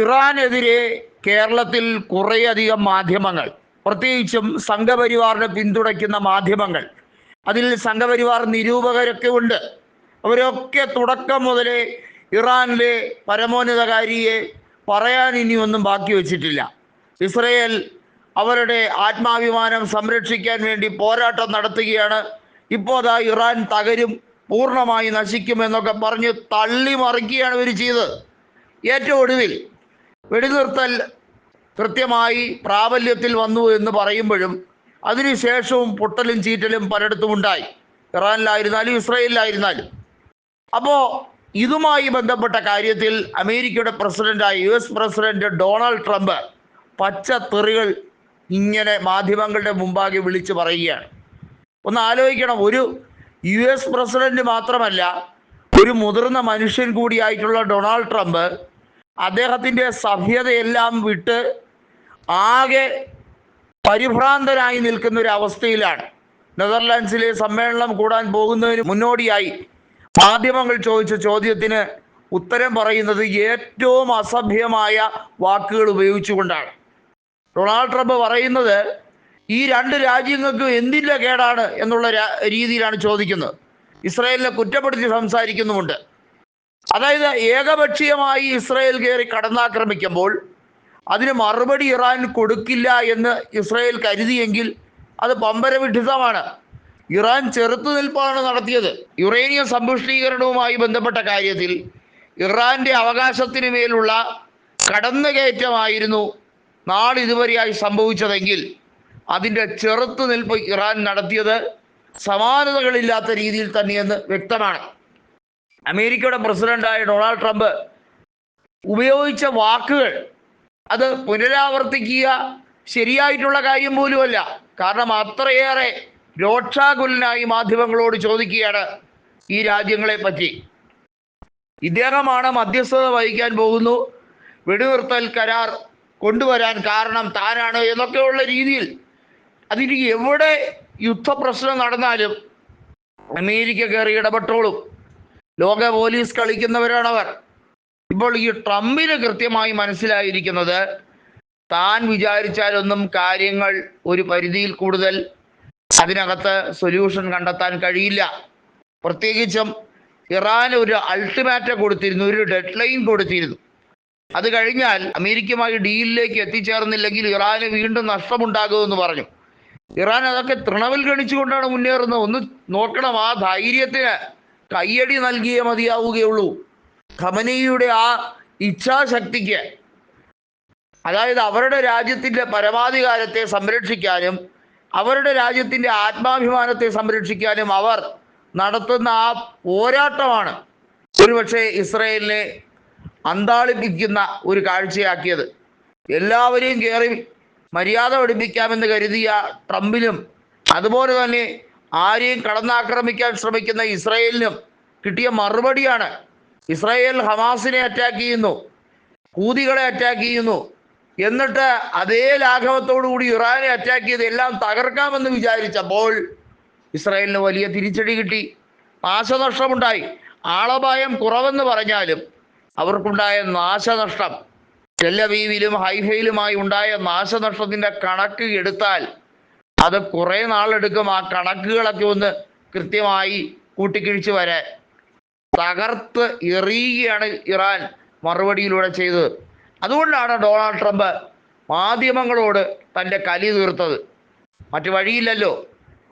ഇറാനെതിരെ കേരളത്തിൽ കുറേയധികം മാധ്യമങ്ങൾ പ്രത്യേകിച്ചും സംഘപരിവാറിനെ പിന്തുണയ്ക്കുന്ന മാധ്യമങ്ങൾ അതിൽ സംഘപരിവാർ നിരൂപകരൊക്കെ ഉണ്ട്. അവരൊക്കെ തുടക്കം മുതലേ ഇറാനിലെ പരമോന്നതകാരിയെ പറയാൻ ഇനിയൊന്നും ബാക്കി വെച്ചിട്ടില്ല. ഇസ്രയേൽ അവരുടെ ആത്മാഭിമാനം സംരക്ഷിക്കാൻ വേണ്ടി പോരാട്ടം നടത്തുകയാണ്. ഇപ്പോൾ അതാ ഇറാൻ തകരും പൂർണമായി നശിക്കുമെന്നൊക്കെ പറഞ്ഞ് തള്ളി മറിക്കുകയാണ് ഇവർ ചെയ്തത്. ഏറ്റവും ഒടുവിൽ വെടിനിർത്തൽ കൃത്യമായി പ്രാബല്യത്തിൽ വന്നു എന്ന് പറയുമ്പോഴും അതിനുശേഷവും പൊട്ടലും ചീറ്റലും പലയിടത്തും ഉണ്ടായി. ഇറാനിലായിരുന്നാലും ഇസ്രയേലിലായിരുന്നാലും. അപ്പോൾ ഇതുമായി ബന്ധപ്പെട്ട കാര്യത്തിൽ അമേരിക്കയുടെ പ്രസിഡന്റായ U S president Donald Trump പച്ച തെറികൾ ഇങ്ങനെ മാധ്യമങ്ങളുടെ മുമ്പാകെ വിളിച്ചു പറയുകയാണ്. ഒന്ന് ആലോചിക്കണം ഒരു യു എസ് പ്രസിഡന്റ് മാത്രമല്ല ഒരു മുതിർന്ന മനുഷ്യൻ കൂടിയായിട്ടുള്ള ഡൊണാൾഡ് ട്രംപ് അദ്ദേഹത്തിന്റെ സഭ്യതയെല്ലാം വിട്ട് ആകെ പരിഭ്രാന്തനായി നിൽക്കുന്ന ഒരു അവസ്ഥയിലാണ് നെതർലാൻഡ്സിലെ സമ്മേളനം കൂടാൻ പോകുന്നതിന് മുന്നോടിയായി മാധ്യമങ്ങൾ ചോദിച്ച ചോദ്യത്തിന് ഉത്തരം പറയുന്നത് ഏറ്റവും അസഭ്യമായ വാക്കുകൾ ഉപയോഗിച്ചുകൊണ്ടാണ്. ഡൊണാൾഡ് ട്രംപ് പറയുന്നത് ഈ രണ്ട് രാജ്യങ്ങൾക്കും എന്തിന്റെ കേടാണ്? എന്നുള്ള രീതിയിലാണ് ചോദിക്കുന്നത്. ഇസ്രായേലിനെ കുറ്റപ്പെടുത്തി സംസാരിക്കുന്നുമുണ്ട്. അതായത് ഏകപക്ഷീയമായി ഇസ്രായേൽ കയറി കടന്നാക്രമിക്കുമ്പോൾ അതിന് മറുപടി ഇറാൻ കൊടുക്കില്ല എന്ന് ഇസ്രായേൽ കരുതിയെങ്കിൽ അത് പമ്പരവിഡിതമാണ് ഇറാൻ ചെറുത്തുനിൽപ്പാണ് നടത്തിയത്. യുറേനിയം സമ്പുഷ്ടീകരണവുമായി ബന്ധപ്പെട്ട കാര്യത്തിൽ ഇറാന്റെ അവകാശത്തിന് മേലുള്ള കടന്നുകയറ്റമായിരുന്നു നാളിതുവരെയായി സംഭവിച്ചതെങ്കിൽ അതിന്റെ ചെറുത്തുനിൽപ്പ് ഇറാൻ നടത്തിയത് സമാനതകളില്ലാത്ത രീതിയിൽ തന്നെയെന്ന് വ്യക്തമാണ്. അമേരിക്കയുടെ പ്രസിഡന്റായ ഡൊണാൾഡ് ട്രംപ് ഉപയോഗിച്ച വാക്കുകൾ അത് പുനരാവർത്തിക്കുക ശരിയായിട്ടുള്ള കാര്യം പോലുമല്ല. കാരണം അത്രയേറെ രോക്ഷാകുലനായി മാധ്യമങ്ങളോട് ചോദിക്കുകയാണ് ഈ രാജ്യങ്ങളെ പറ്റി ഇദ്ദേഹമാണ് മധ്യസ്ഥത വഹിക്കാൻ പോകുന്നു. വെടിനിർത്തൽ കരാർ കൊണ്ടുവരാൻ കാരണം താനാണ് എന്നൊക്കെയുള്ള രീതിയിൽ. അതിന് എവിടെ യുദ്ധപ്രശ്നം നടന്നാലും അമേരിക്ക കയറി ഇടപെട്ടോളും. ലോക പോലീസ് കളിക്കുന്നവരാണവർ. ഇപ്പോൾ ഈ ട്രംപിന് കൃത്യമായി മനസ്സിലായിരിക്കുന്നത് താൻ വിചാരിച്ചാലൊന്നും കാര്യങ്ങൾ ഒരു പരിധിയിൽ കൂടുതൽ അതിനകത്ത് സൊല്യൂഷൻ കണ്ടെത്താൻ കഴിയില്ല. പ്രത്യേകിച്ചും ഇറാൻ ഒരു അൾട്ടിമാറ്റം കൊടുത്തിരുന്നു ഒരു ഡെഡ് ലൈൻ കൊടുത്തിരുന്നു. അത് കഴിഞ്ഞാൽ അമേരിക്കയുമായി ഡീലിലേക്ക് എത്തിച്ചേർന്നില്ലെങ്കിൽ ഇറാന് വീണ്ടും നഷ്ടമുണ്ടാകുമെന്ന് പറഞ്ഞു. ഇറാൻ അതൊക്കെ തൃണവിൽ ഗണിച്ചുകൊണ്ടാണ് മുന്നേറുന്നത്. ഒന്ന് നോക്കണം ആ ധൈര്യത്തിന്. കയ്യടി നൽകിയേ മതിയാവുകയുള്ളൂ. ഖമനയുടെ ആ ഇച്ഛാശക്തിക്ക് അതായത് അവരുടെ രാജ്യത്തിന്റെ പരമാധികാരത്തെ സംരക്ഷിക്കാനും അവരുടെ രാജ്യത്തിന്റെ ആത്മാഭിമാനത്തെ സംരക്ഷിക്കാനും അവർ നടത്തുന്ന ആ പോരാട്ടമാണ് ഒരുപക്ഷെ ഇസ്രയേലിനെ അന്താളിപ്പിക്കുന്ന ഒരു കാഴ്ചയാക്കിയത്. എല്ലാവരെയും കയറി മര്യാദ പഠിപ്പിക്കാമെന്ന് കരുതിയ ട്രംപിനും അതുപോലെ തന്നെ ആരെയും കടന്നാക്രമിക്കാൻ ശ്രമിക്കുന്ന ഇസ്രയേലിനും കിട്ടിയ മറുപടിയാണ്. ഇസ്രായേൽ ഹമാസിനെ അറ്റാക്ക് ചെയ്യുന്നു. കൂതികളെ അറ്റാക്ക് ചെയ്യുന്നു. എന്നിട്ട് അതേ ലാഘവത്തോടു കൂടി ഇറാനെ അറ്റാക്ക് ചെയ്ത് എല്ലാം തകർക്കാമെന്ന് വിചാരിച്ചപ്പോൾ ഇസ്രായേലിന് വലിയ തിരിച്ചടി കിട്ടി. നാശനഷ്ടമുണ്ടായി. ആളപായം കുറവെന്ന് പറഞ്ഞാലും അവർക്കുണ്ടായ നാശനഷ്ടം ടെല്ലവീവിലും ഹൈഫയിലുമായി ഉണ്ടായ നാശനഷ്ടത്തിന്റെ കണക്ക് എടുത്താൽ അത് കുറേ നാളെടുക്കും. ആ കണക്കുകളൊക്കെ ഒന്ന് കൃത്യമായി കൂട്ടിക്കിഴിച്ച് വരെ. തകർത്ത് എറിയുകയാണ് ഇറാൻ മറുപടിയിലൂടെ ചെയ്തത്. അതുകൊണ്ടാണ് ഡൊണാൾഡ് ട്രംപ് മാധ്യമങ്ങളോട് തന്റെ കലി തീർത്തത്. മറ്റു വഴിയില്ലല്ലോ.